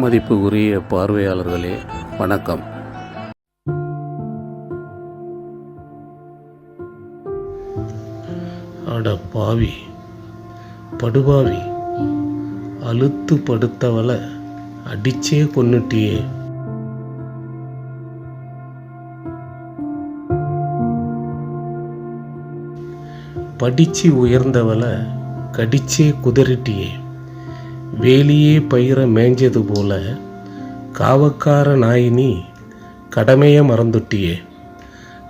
மதிப்புக்குரிய பார்வையாளர்களே வணக்கம். அட பாவி படுபாவி அழுத்து படுத்தவளை அடிச்சே கொன்னுட்டியே படிச்சு உயர்ந்தவளை கடிச்சே குதறிட்டியே. வேலியே பயிர மேய்ஞ்சது போல காவக்கார நாயினி கடமையை மறந்துட்டியே.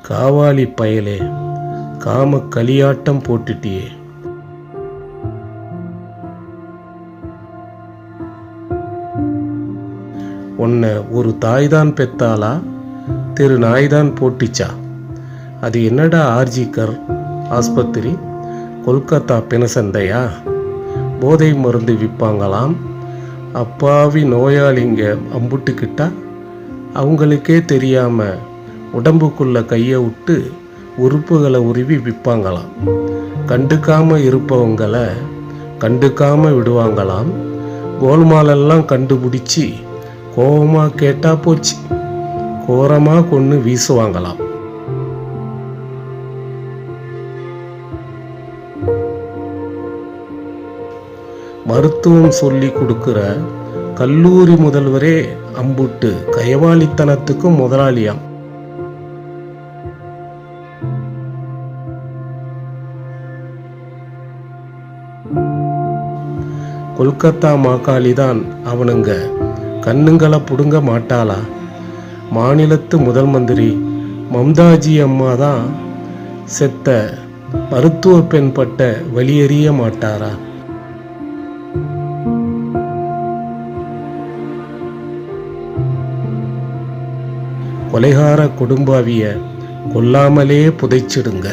காவாலி பயலே காம களியாட்டம் போட்டுட்டியே. உன்னை ஒரு தாய்தான் பெத்தாளா? திரு நாய்தான் போட்டுச்சா? அது என்னடா ஆர்ஜிக்கர் ஆஸ்பத்திரி? கொல்கத்தா பிணசந்தையா போதை மருந்து விற்பாங்களாம். அப்பாவி நோயாளிங்க அம்புட்டுக்கிட்டா அவங்களுக்கே தெரியாமல் உடம்புக்குள்ளே கையை விட்டு உறுப்புகளை உருவி விற்பாங்களாம். கண்டுக்காமல் இருப்பவங்களை கண்டுக்காமல் விடுவாங்களாம். கோல்மாலெல்லாம் கண்டுபிடிச்சி கோபமாக கேட்டால் போச்சு. கோரமாக கொன்று வீசுவாங்களாம். மருத்துவம் சொல்லி கொடுக்குற கல்லூரி முதல்வரே அம்புட்டு கயவாளித்தனத்துக்கு முதலாளியாம். கொல்கத்தா மாக்காளி தான் அவனுங்க. கண்ணுங்களை புடுங்க மாட்டாளா? மாநிலத்து முதல் மந்திரி மம்தாஜி அம்மா தான் செத்த மருத்துவ பெண் பட்ட வெளியேறிய மாட்டாரா? கொலைகார குடும்பாவிய கொல்லாமலே புதைச்சிடுங்க.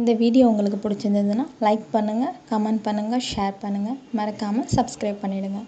இந்த வீடியோ உங்களுக்கு பிடிச்சிருந்ததுன்னா லைக் பண்ணுங்கள் கமெண்ட் பண்ணுங்கள் ஷேர் பண்ணுங்கள் மறக்காமல் சப்ஸ்கிரைப் பண்ணிவிடுங்க